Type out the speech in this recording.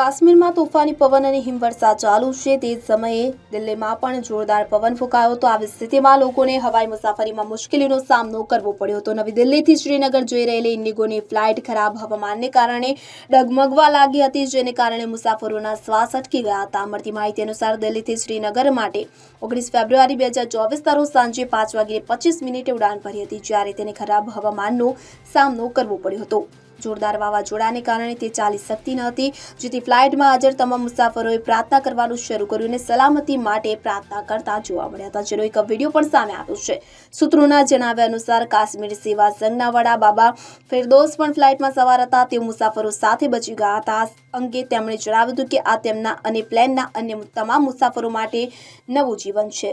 કાશ્મીરમાં તોફાની પવન અને હિમવર્ષા ચાલુ છે. તે જ સમયે દિલ્હીમાં પણ જોરદાર પવન ફૂંકાયો તો આવી સ્થિતિમાં લોકોને હવાઈ મુસાફરીમાં મુશ્કેલીનો સામનો કરવો પડ્યો હતો. નવી દિલ્હીથી શ્રીનગર જઈ રહેલી ઇન્ડિગોની ફ્લાઇટ ખરાબ હવામાનને કારણે ડગમગવા લાગી હતી, જેને કારણે મુસાફરોના શ્વાસ અટકી ગયા હતા. મળતી માહિતી અનુસાર દિલ્હીથી શ્રીનગર માટે ઓગણીસ ફેબ્રુઆરી બે હજાર ચોવીસ તારો સાંજે પાંચ વાગે પચીસ મિનિટે ઉડાન ભરી હતી, જ્યારે તેને ખરાબ હવામાનનો સામનો કરવો પડ્યો હતો. જોરદાર વાવાઝોડાને કારણે તે ચાલી શકતી ન હતી, જેથી ફ્લાઇટમાં હાજર તમામ મુસાફરોએ પ્રાર્થના કરવાનું શરૂ કર્યું અને સલામતી માટે પ્રાર્થના કરતા જોવા મળ્યા હતા, જેનો એક વીડિયો પણ સામે આવ્યો છે. સૂત્રોના જણાવ્યા અનુસાર કાશ્મીર સેવા સંઘના વડા બાબા ફેરદોસ પણ ફ્લાઇટમાં સવાર હતા. તેઓ મુસાફરો સાથે બચી ગયા હતા. અંગે તેમણે જણાવ્યું હતું કે આ તેમના અને પ્લેનના અન્ય તમામ મુસાફરો માટે નવું જીવન છે.